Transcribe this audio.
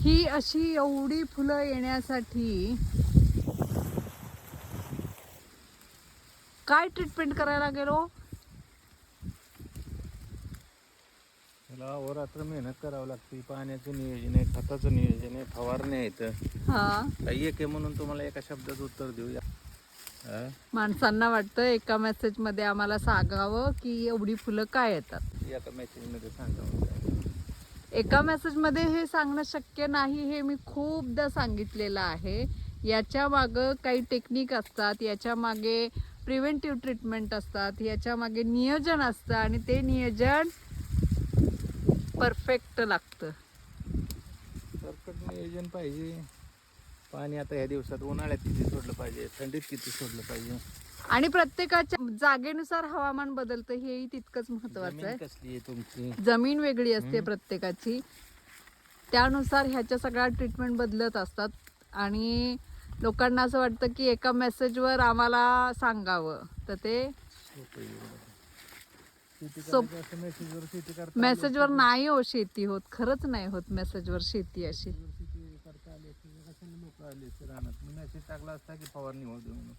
ही अशी एवढी फुलं येण्यासाठी काय ट्रीटमेंट करायला गेलो? त्याला अहोरात्र मेहनत करावं लागते. पाण्याचं नियोजन आहे खताचं नियोजन आहे फवारण्या आहेत. हा. काही एक आहे म्हणून तुम्हाला एका शब्दात उत्तर देऊया? माणसांना वाटतं एका मेसेजमध्ये आम्हाला सांगावं की एवढी फुलं काय येतात? आता मेसेजमध्ये सांगा मग. एका मेसेजमध्ये हे सांगणं शक्य नाही हे मी खूपदा सांगितलेलं आहे. याच्या मागं काही टेक्निक असतात याच्या मागे प्रिव्हेंटिव्ह ट्रीटमेंट असतात याच्या मागे नियोजन असतं आणि ते नियोजन परफेक्ट लागतं. परफेक्ट नियोजन पाहिजे. पाणी आता ह्या दिवसात उन्हाळ्यात किती सोडलं पाहिजे? थंडीत किती सोडलं पाहिजे? आणि प्रत्येकाच्या जागेनुसार हवामान बदलतं हेही तितकंच महत्वाचं आहे. कसली आहे तुमची? जमीन वेगळी असते प्रत्येकाची. त्यानुसार ह्याच्या सगळ्या ट्रीटमेंट बदलत असतात. आणि लोकांना असं वाटतं की एका मेसेजवर आम्हाला सांगावं. तर ते मेसेजवर नाही हो शेती होत. खरंच नाही होत मेसेजवर शेती अशी. शेती करता आली असती तर कशाला लोक आले? असते रानात. मेसेज टाकला असता की फवारणी दे म्हणून.